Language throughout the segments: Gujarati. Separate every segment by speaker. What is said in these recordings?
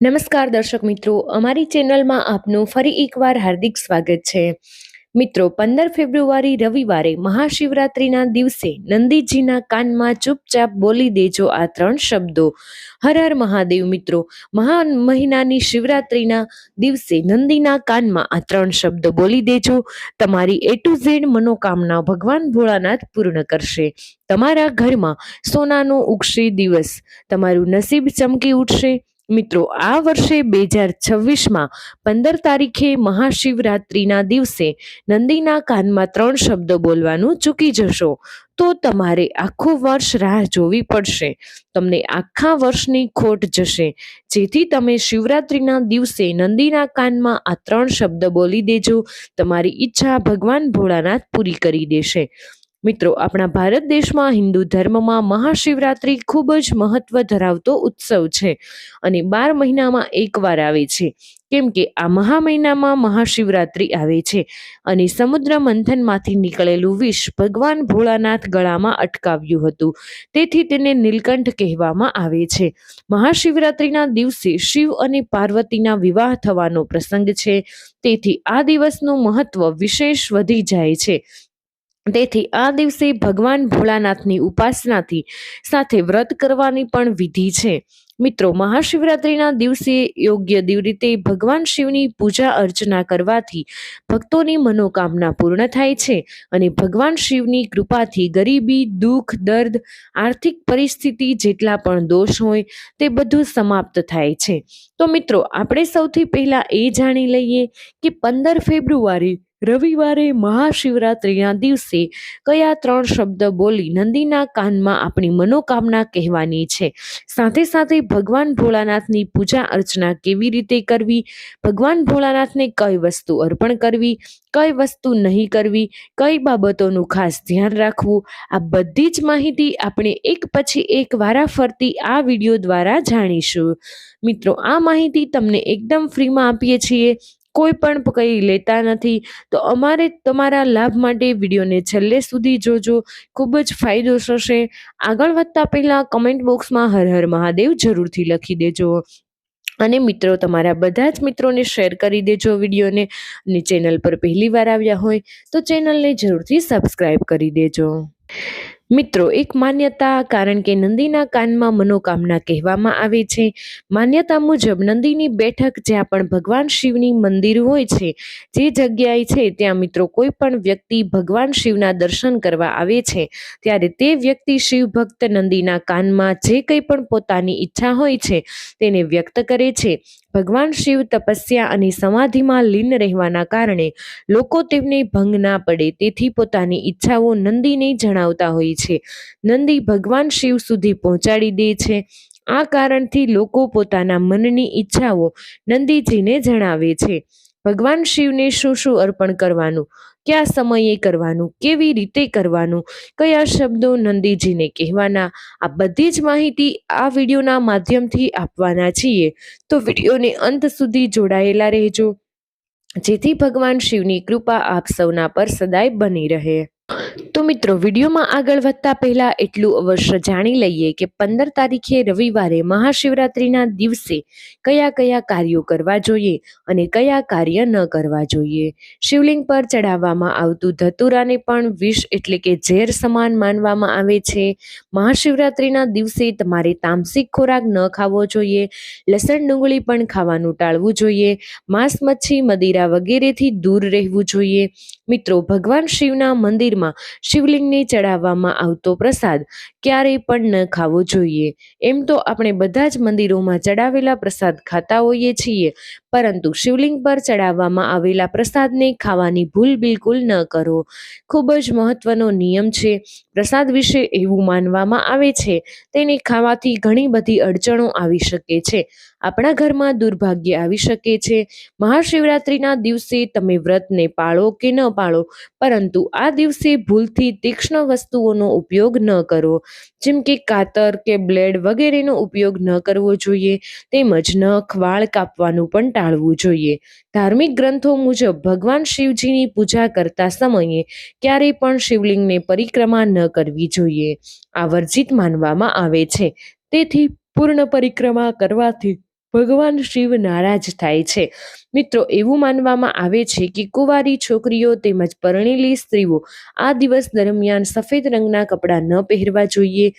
Speaker 1: નમસ્કાર દર્શક મિત્રો, અમારી ચેનલમાં આપનું ફરી એકવાર હાર્દિક સ્વાગત છે. મિત્રો, પંદર ફેબ્રુઆરી રવિવારે મહાશિવરાત્રિના દિવસે નંદીજીના કાનમાં ચૂપચાપ બોલી દેજો આ ત્રણ શબ્દો. હર હર મહાદેવ મિત્રો મહા મહિનાની શિવરાત્રિના દિવસે નંદીના કાનમાં આ ત્રણ શબ્દો બોલી દેજો. તમારી એ ટુ ઝેડ મનોકામના ભગવાન ભોળાનાથ પૂર્ણ કરશે. તમારા ઘરમાં સોનાનો ઉગશે દિવસ. તમારું નસીબ ચમકી ઉઠશે. મિત્રો, આ વર્ષે બે હજાર છવ્વીસમાં પંદર તારીખે મહાશિવરાત્રિના દિવસે નંદીના કાનમાં ત્રણ શબ્દો બોલવાનું ચૂકી જશો. તો તમારે આખું વર્ષ રાહ જોવી પડશે. તમને આખા વર્ષની ખોટ જશે. જેથી તમે શિવરાત્રિના દિવસે નંદીના કાનમાં આ ત્રણ શબ્દ બોલી દેજો. તમારી ઈચ્છા ભગવાન ભોળાનાથ પૂરી કરી દેશે. મિત્રો, આપણા ભારત દેશમાં હિન્દુ ધર્મમાં મહાશિવરાત્રિ ખૂબ જ મહત્વ ધરાવતો ઉત્સવ છે અને બાર મહિનામાં એકવાર આવે છે. કેમ કે આ મહા મહિનામાં મહાશિવરાત્રિ આવે છે અને સમુદ્ર મંથનમાંથી નીકળેલું વિષ ભગવાન ભોળાનાથ ગળામાં અટકાવ્યું હતું. તેથી તેને નીલકંઠ કહેવામાં આવે છે. મહાશિવરાત્રિના દિવસે શિવ અને પાર્વતીના વિવાહ થવાનો પ્રસંગ છે. તેથી આ દિવસનું મહત્વ વિશેષ વધી જાય છે. તેથી આ દિવસે ભગવાન ભોળાનાથની ઉપાસનાથી સાથે વ્રત કરવાની પણ વિધિ છે. મિત્રો, મહાશિવરાત્રિના દિવસે યોગ્ય રીતે ભગવાન શિવની પૂજા અર્ચના કરવાથી ભક્તોની મનોકામના પૂર્ણ થાય છે અને ભગવાન શિવની કૃપાથી ગરીબી, દુઃખ, દર્દ, આર્થિક પરિસ્થિતિ જેટલા પણ દોષ હોય તે બધું સમાપ્ત થાય છે. તો મિત્રો, આપણે સૌથી પહેલા એ જાણી લઈએ કે પંદર ફેબ્રુઆરી રવિવારે મહાશિવરાત્રિના દિવસે કયા ત્રણ શબ્દ બોલી નંદીના કાનમાં આપણી મનોકામના કહેવાની છે? સાથે સાથે ભગવાન ભોળાનાથની પૂજા અર્ચના કેવી રીતે કરવી? ભગવાન ભોળાનાથને કઈ વસ્તુ અર્પણ કરવી? કઈ વસ્તુ નહીં કરવી? કઈ બાબતોનું ખાસ ધ્યાન રાખવું? આ બધી જ માહિતી આપણે એક પછી એક વારાફરતી આ વીડિયો દ્વારા જાણીશું. મિત્રો, આ માહિતી તમને એકદમ ફ્રીમાં આપીએ છીએ. કોઈ પણ કંઈ લેતા નથી. તો અમારે તમારા લાભ માટે વિડીયોને છેલ્લે સુધી જોજો. ખૂબ જ ફાયદો થશે. આગળ વધતા પહેલાં કમેન્ટ બોક્સમાં હર હર મહાદેવ જરૂરથી લખી દેજો. અને મિત્રો, તમારા બધા જ મિત્રોને શેર કરી દેજો વિડીયોને. અને ચેનલ પર પહેલી વાર આવ્યા હોય તો ચેનલને જરૂરથી સબસ્ક્રાઈબ કરી દેજો. મિત્રો, એક માન્યતા, કારણ કે નંદીના કાનમાં મનોકામના કહેવામાં આવે છે. માન્યતા મુજબ, નંદીની બેઠક જ્યાં પણ ભગવાન શિવની મંદિર હોય છે, જે જગ્યાએ છે, ત્યાં મિત્રો કોઈ પણ વ્યક્તિ ભગવાન શિવના દર્શન કરવા આવે છે. ત્યારે તે વ્યક્તિ શિવ ભક્ત નંદીના કાનમાં જે કંઈ પણ પોતાની ઈચ્છા હોય છે, તેને વ્યક્ત કરે છે. ભગવાન શિવ તપસ્યા અને સમાધિમાં લીન રહેવાના કારણે લોકો તેમને ભંગ ના પડે. તેથી પોતાની ઈચ્છાઓ નંદીને જણાવતા હોય છે. નંદી ભગવાન શિવ સુધી પહોંચાડી દે છે. આ કારણથી લોકો પોતાના મનની ઈચ્છાઓ નંદીજીને જણાવે છે. ભગવાન શિવને શું શું અર્પણ કરવાનું? કયા સમયે કરવાનું, કેવી રીતે કરવાનું, કયા શબ્દો નંદીજીને કહેવાના, આ બધી જ માહિતી આ વિડીયોના માધ્યમથી આપવાના છીએ. તો વિડીયોને અંત સુધી જોડાયેલા રહેજો. જેથી ભગવાન શિવની કૃપા આપ સૌના પર સદાય બની રહે. તો મિત્રો, વિડીયોમાં આગળ વધતા પહેલાં એટલું અવશ્ય જાણી લઈએ કે પંદર તારીખે રવિવારે મહાશિવરાત્રિના દિવસે કયા કયા કાર્યો કરવા જોઈએ અને કયા કાર્ય ન કરવા જોઈએ. શિવલિંગ પર ચડાવવામાં આવતું ધતુરાને પણ વિષ એટલે કે ઝેર સમાન માનવામાં આવે છે. મહાશિવરાત્રિના દિવસે તમારે તામસિક ખોરાક ન ખાવો જોઈએ, લસણ ડુંગળી પણ ખાવાનું ટાળવું જોઈએ, માંસ, મચ્છી, મદિરા વગેરેથી દૂર રહેવું જોઈએ. મિત્રો, ભગવાન શિવના મંદિરમાં શિવલિંગને ચડાવવામાં આવતો પ્રસાદ ક્યારેય પણ ન ખાવો જોઈએ. એમ તો આપણે બધા જ મંદિરોમાં ચડાવેલા પ્રસાદ ખાતા હોઈએ છીએ, પરંતુ શિવલિંગ પર ચડાવવામાં આવેલા પ્રસાદને ખાવાની ભૂલ બિલકુલ ન કરો. ખૂબ જ મહત્વનો નિયમ છે, પ્રસાદ વિશે એવું માનવામાં આવે છે, તેને ખાવાથી ઘણી બધી અડચણો આવી શકે છે. આપણા ઘરમાં દુર્ભાગ્ય આવી શકે છે. મહાશિવરાત્રિના દિવસે તમે વ્રતને પાળો કે ન પાળો, પરંતુ આ દિવસે ભૂલથી તીક્ષ્ણ વસ્તુઓનો ઉપયોગ ન કરો. જેમ કે કાતર કે બ્લેડ વગેરેનો ઉપયોગ ન કરવો જોઈએ, તેમજ નખ, વાળ કાપવાનું પણ ટાળવું જોઈએ. ધાર્મિક ગ્રંથો મુજબ ભગવાન શિવજીની પૂજા કરતા સમયે ક્યારેય પણ શિવલિંગને પરિક્રમા ન કરવી જોઈએ. આ વર્જિત માનવામાં આવે છે. તેથી પૂર્ણ પરિક્રમા કરવાથી ભગવાન શિવ નારાજ થાય છે. મિત્રો, એવું માનવામાં આવે છે કે કુંવારી છોકરીઓ તેમજ પરણેલી સ્ત્રીઓ આ દિવસ દરમિયાન સફેદ રંગના કપડાં ન પહેરવા જોઈએ.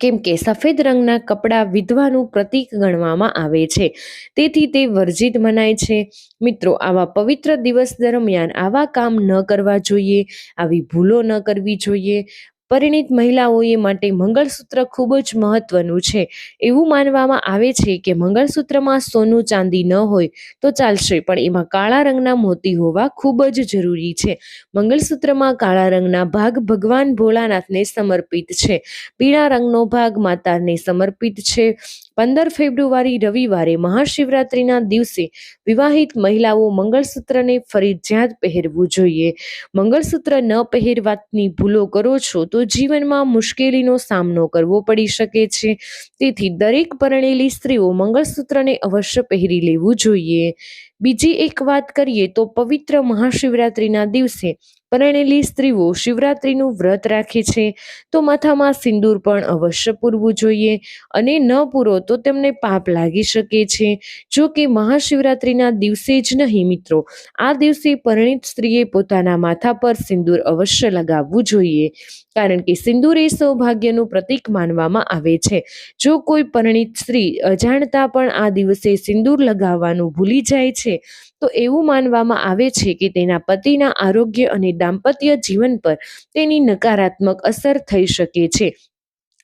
Speaker 1: કેમ કે સફેદ રંગના કપડાં વિધવાનું પ્રતીક ગણવામાં આવે છે. તેથી તે વર્જિત મનાય છે. મિત્રો, આવા પવિત્ર દિવસ દરમિયાન આવા કામ ન કરવા જોઈએ. આવી ભૂલો ન કરવી જોઈએ. પરિણિત મહિલાઓએ માટે મંગળસૂત્ર ખૂબ જ મહત્વનું છે. એવું માનવામાં આવે છે કે મંગળસૂત્રમાં સોનું ચાંદી ન હોય તો ચાલશે, પણ એમાં કાળા રંગના મોતી હોવા ખૂબ જ જરૂરી છે. મંગળસૂત્રમાં કાળા રંગના ભાગ ભગવાન ભોળાનાથને સમર્પિત છે. પીળા રંગનો ભાગ માતાને સમર્પિત છે. પંદર ફેબ્રુઆરી રવિવારે મહાશિવરાત્રિના દિવસે વિવાહિત મહિલાઓ મંગળસૂત્રને ફરજિયાત પહેરવું જોઈએ. મંગળસૂત્ર ન પહેરવાની ભૂલો કરો છો તો જીવનમાં મુશ્કેલીનો સામનો કરવો પડી શકે છે. તેથી દરેક પરણેલી સ્ત્રીઓ મંગળસૂત્રને અવશ્ય પહેરી લેવું જોઈએ. બીજી એક વાત કરીએ તો પવિત્ર મહાશિવરાત્રિના દિવસે પરણેલી સ્ત્રીઓ શિવરાત્રિનું વ્રત રાખે છે, તો માથામાં સિંદૂર પણ અવશ્ય પૂરવું જોઈએ અને ન પૂરો તો તેમને પાપ લાગી શકે છે. જો કે મહાશિવરાત્રિના દિવસે જ નહીં મિત્રો, આ દિવસે પરણિત સ્ત્રીએ પોતાના માથા પર સિંદૂર અવશ્ય લગાવવું જોઈએ, કારણ કે સિંદૂર એ સૌભાગ્યનું પ્રતીક માનવામાં આવે છે. જો કોઈ પરણિત સ્ત્રી અજાણતા પણ આ દિવસે સિંદૂર લગાવવાનું ભૂલી જાય છે, તો એવું માનવામાં આવે છે કે તેના પતિના આરોગ્ય અને દાંપત્ય જીવન પર તેની નકારાત્મક અસર થઈ શકે છે.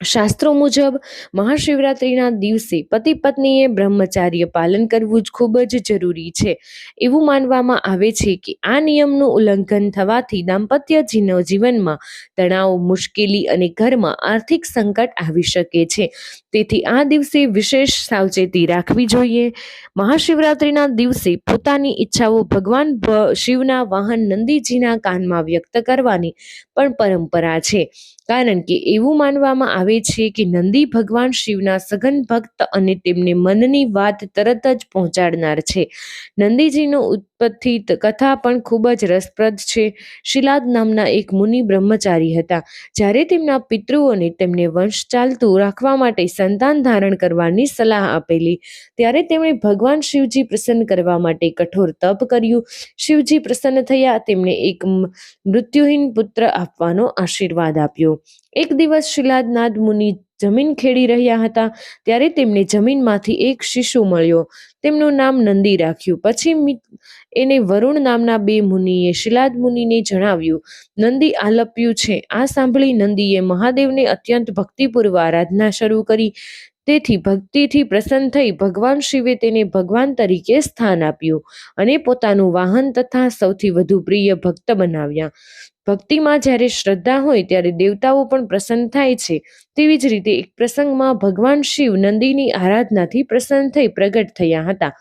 Speaker 1: શાસ્ત્રો મુજબ, મહાશિવરાત્રિના દિવસે પતિ પત્નીએ બ્રહ્મચાર્ય પાલન કરવું જ ખૂબ જ જરૂરી છે. એવું માનવામાં આવે છે કે આ નિયમનું ઉલ્લંઘન થવાથી દાંપત્ય જીવનમાં તણાવ, મુશ્કેલી અને ઘરમાં આર્થિક સંકટ આવી શકે છે. તેથી આ દિવસે વિશેષ સાવચેતી રાખવી જોઈએ. મહાશિવરાત્રિના દિવસે પોતાની ઈચ્છાઓ ભગવાન શિવના વાહન નંદીજીના કાનમાં વ્યક્ત કરવાની પણ પરંપરા છે. કારણ કે એવું માનવામાં આવે છે કે નંદી ભગવાન શિવના સઘન ભક્ત અને તેમને મનની વાત તરત જ પહોંચાડનાર છે. નંદીજીનો ઉત્પત્તિ કથા પણ ખૂબ જ રસપ્રદ છે. શિલાદ નામના એક મુનિ બ્રહ્મચારી હતા. જ્યારે તેમના પિતૃઓને તેમને વંશ ચાલતું રાખવા માટે સંતાન ધારણ કરવાની સલાહ આપેલી, ત્યારે તેમણે ભગવાન શિવજી પ્રસન્ન કરવા માટે કઠોર તપ કર્યું. શિવજી પ્રસન્ન થયા, તેમને એક મૃત્યુહીન પુત્ર આપવાનો આશીર્વાદ આપ્યો. એક દિવસ શિલાદનાદ મુનિ જમીન ખેડી રહ્યા હતા, ત્યારે તેમને જમીનમાંથી એક શિશુ મળ્યો. તેમનું નામ નંદી રાખ્યું. પછી એને વરુણ નામના બે મુનિએ શિલાદ મુનિને જણાવ્યું, નંદી આલપ્યું છે. આ સાંભળી નંદીએ મહાદેવને અત્યંત ભક્તિપૂર્વ આરાધના શરૂ કરી. તેથી ભક્તિથી પ્રસન્ન થઈ ભગવાન શિવે તેને ભગવાન તરીકે સ્થાન આપ્યું અને પોતાનું વાહન તથા સૌથી વધુ પ્રિય ભક્ત બનાવ્યા. ભક્તિમાં જ્યારે શ્રદ્ધા હોય ત્યારે દેવતાઓ પણ પ્રસન્ન થાય છે. તેવી જ રીતે એક પ્રસંગમાં ભગવાન શિવ નંદીની આરાધનાથી પ્રસન્ન થઈ પ્રગટ થયા હતા.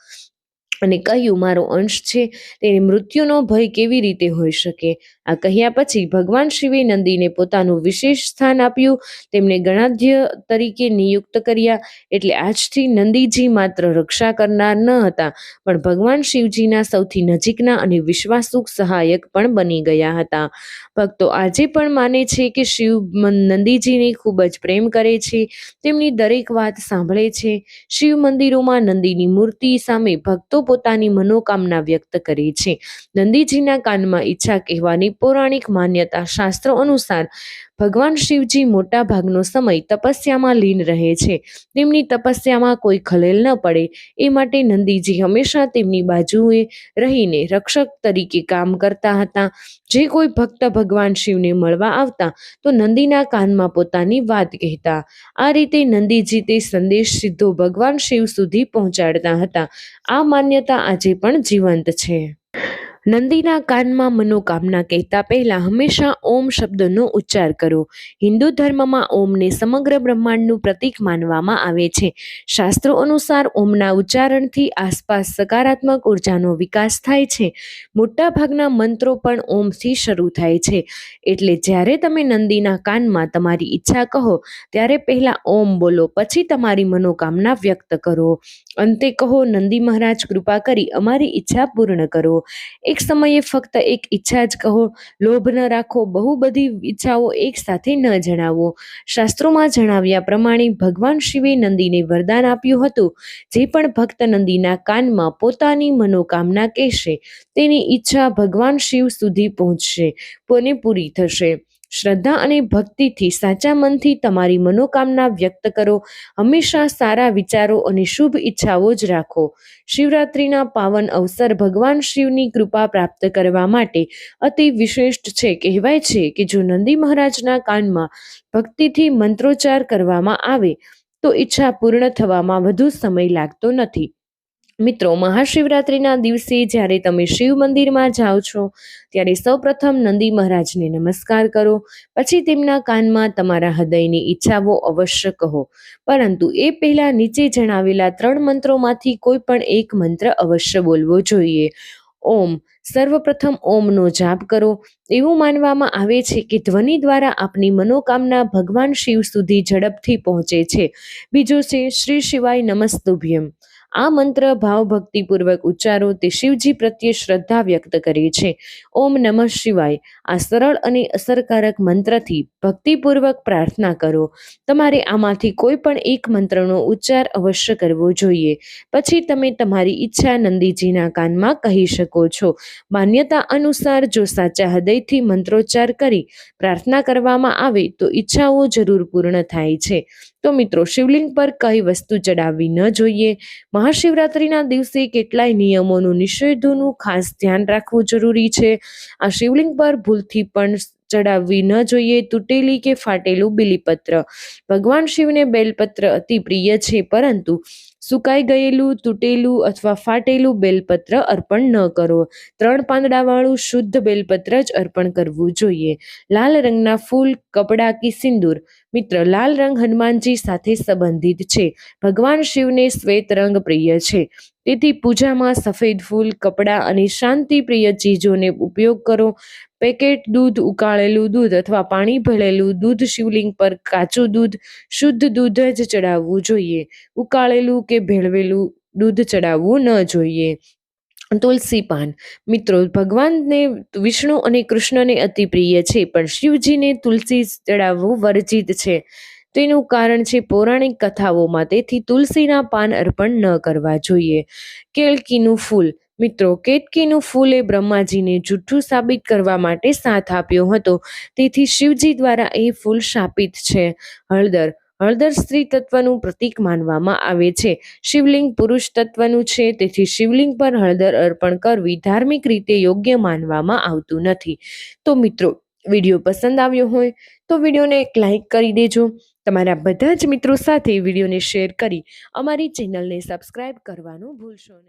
Speaker 1: અને કહ્યું મારો અંશ છે તેને મૃત્યુનો ભય કેવી રીતે હોઈ શકે? આ કહ્યા પછી ભગવાન શિવે નંદીને પોતાનું વિશેષ સ્થાન આપ્યું. તેમને ગણાધ્ય તરીકે નિયુક્ત કર્યા. એટલે આજથી નંદીજી માત્ર રક્ષા કરનાર ન હતા, પણ ભગવાન શિવજીના સૌથી નજીકના અને વિશ્વાસુ સહાયક પણ બની ગયા હતા. ભક્તો આજે પણ માને છે કે શિવ નંદીજીને ખૂબ જ પ્રેમ કરે છે. તેમની દરેક વાત સાંભળે છે. શિવ મંદિરોમાં નંદીની મૂર્તિ સામે ભક્તો પોતાની મનોકામના વ્યક્ત કરે છે. નંદીજીના કાનમાં ઈચ્છા કહેવાની પૌરાણિક માન્યતા શાસ્ત્રો અનુસાર ભગવાન શિવજી મોટા ભાગનો સમય તપસ્યામાં લીન રહે છે. તેમની તપસ્યામાં કોઈ ખલેલ ન પડે, એ માટે નંદીજી હંમેશા તેમની બાજુએ રહીને રક્ષક તરીકે કામ કરતા હતા. જે કોઈ ભક્ત ભગવાન શિવને મળવા આવતા, તો નંદીના કાનમાં પોતાની વાત કહેતા. આ રીતે નંદીજી તે સંદેશ સીધો ભગવાન શિવ સુધી પહોંચાડતા હતા. આ માન્યતા આજે પણ જીવંત છે. નંદીના કાનમાં મનોકામના કહેતા પહેલા હંમેશા ઓમ શબ્દનો ઉચ્ચાર કરો. હિન્દુ ધર્મમાં ઓમને સમગ્ર બ્રહ્માંડનું પ્રતીક માનવામાં આવે છે. શાસ્ત્રો અનુસાર ઓમના ઉચ્ચારણથી આસપાસ સકારાત્મક ઉર્જાનો વિકાસ થાય છે. મોટાભાગના મંત્રો પણ ઓમથી શરૂ થાય છે. એટલે જ્યારે તમે નંદીના કાનમાં તમારી ઈચ્છા કહો, ત્યારે પહેલા ઓમ બોલો, પછી તમારી મનોકામના વ્યક્ત કરો. અંતે કહો, નંદી મહારાજ, કૃપા કરી અમારી ઈચ્છા પૂર્ણ કરો. એક એક સમયે ફક્ત એક ઈચ્છા જ કહો, લોભ ન રાખો, બહુ બધી ઈચ્છાઓ એક સાથે ન જણાવો. શાસ્ત્રોમાં જણાવ્યા પ્રમાણે ભગવાન શિવે નંદીને વરદાન આપ્યું હતું. જે પણ ભક્ત નંદીના કાનમાં પોતાની મનોકામના કહેશે, તેની ઈચ્છા ભગવાન શિવ સુધી પહોંચશે કોને પૂરી થશે. શ્રદ્ધા અને ભક્તિથી સાચા મનથી તમારી મનોકામના વ્યક્ત કરો. હંમેશા સારા વિચારો અને શુભ ઈચ્છાઓ જ રાખો. શિવરાત્રિના પાવન અવસર ભગવાન શિવની કૃપા પ્રાપ્ત કરવા માટે અતિ વિશિષ્ટ છે. કહેવાય છે કે જો નંદી મહારાજના કાનમાં ભક્તિથી મંત્રોચ્ચાર કરવામાં આવે, તો ઈચ્છા પૂર્ણ થવામાં વધુ સમય લાગતો નથી. મિત્રો, મહાશિવરાત્રિના દિવસે જ્યારે તમે શિવ મંદિરમાં જાઓ છો, ત્યારે સૌપ્રથમ નંદી મહારાજને નમસ્કાર કરો. પછી તેમના કાનમાં તમારા હૃદયની ઈચ્છાઓ અવશ્ય કહો. પરંતુ એ પહેલા નીચે જણાવેલા ત્રણ મંત્રોમાંથી કોઈ પણ એક મંત્ર અવશ્ય બોલવો જોઈએ. ઓમ, સર્વપ્રથમ ઓમનો જાપ કરો. એવું માનવામાં આવે છે કે ધ્વનિ દ્વારા આપની મનોકામના ભગવાન શિવ સુધી ઝડપથી પહોંચે છે. બીજું છે, શ્રી શિવાય નમસ્તુભ્યમ. આ મંત્ર ભાવભક્તિપૂર્વક ઉચ્ચારો તે શિવજી પ્રત્યે શ્રદ્ધા વ્યક્ત કરે છે. ઓમ નમઃ શિવાય. આ સરળ અને અસરકારક મંત્રથી ભક્તિપૂર્વક પ્રાર્થના કરો. તમારે આમાંથી કોઈ પણ એક મંત્રનો ઉચ્ચાર અવશ્ય કરવો જોઈએ. પછી તમે તમારી ઈચ્છા નંદીજીના કાનમાં કહી શકો છો. માન્યતા અનુસાર જો સાચા હૃદયથી મંત્રોચ્ચાર કરી પ્રાર્થના કરવામાં આવે તો ઈચ્છાઓ જરૂર પૂર્ણ થાય છે. તો મિત્રો, શિવલિંગ પર કઈ વસ્તુ ચડાવવી ન જોઈએ? મહાશિવરાત્રિના દિવસે કેટલાય નિયમોનું, નિષેધોનું ખાસ ધ્યાન રાખવું જરૂરી છે. આ શિવલિંગ પર ભૂલથી પણ ચડાવવી ન જોઈએ, તૂટેલી કે ફાટેલું બિલીપત્ર. ભગવાન શિવને બેલપત્ર અતિ પ્રિય છે, પરંતુ સુકાઈ ગયેલું, તૂટેલું અથવા ફાટેલું બેલપત્ર અર્પણ ન કરો. ત્રણ પાંદડાવાળું શુદ્ધ બેલપત્ર જ અર્પણ કરવું જોઈએ. લાલ રંગના ફૂલ, કપડાં કે સિંદૂર. મિત્ર, લાલ રંગ હનુમાનજી સાથે સંબંધિત છે. ભગવાન શિવને શ્વેત રંગ પ્રિય છે. તેથી પૂજામાં સફેદ ફૂલ, કપડાં અને શાંતિ પ્રિય ચીજોને ઉપયોગ કરો. પેકેટ દૂધ ઉકાળેલું દૂધ અથવા પાણી ભરેલું દૂધ શિવલિંગ પર કાચું દૂધ, શુદ્ધ દૂધ જ ચડાવવું જોઈએ. ઉકાળેલું કે ભેળવેલું દૂધ ચડાવવું ન જોઈએ. તુલસી પાન. મિત્રો, ભગવાનને, વિષ્ણુ અને કૃષ્ણને અતિ પ્રિય છે, પણ શિવજીને તુલસી ચડાવવું વર્જિત છે. તેનું કારણ છે પૌરાણિક કથાઓમાં તેથી તુલસીના પાન અર્પણ ન કરવા જોઈએ. કેળકીનું ફૂલ. મિત્રો, કેતકીનું ફૂલ બ્રહ્માજીને જુઠ્ઠું સાબિત કરવા માટે સાથ આપ્યો હતો. તેથી શિવજી દ્વારા એ ફૂલ શાપિત છે. હળદર. હળદર સ્ત્રી તત્વનું પ્રતીક માનવામાં આવે છે. શિવલિંગ પુરુષ તત્વનું છે, તેથી શિવલિંગ પર હળદર અર્પણ કરવી ધાર્મિક રીતે યોગ્ય માનવામાં આવતું નથી. તો મિત્રો, વીડિયો પસંદ આવ્યો હોય, તો વિડીયોને એક લાઇક કરી દેજો. તમારા બધા જ મિત્રો સાથે વિડીયોને શેર કરી અમારી ચેનલને સબસ્ક્રાઈબ કરવાનું ભૂલશો નહીં.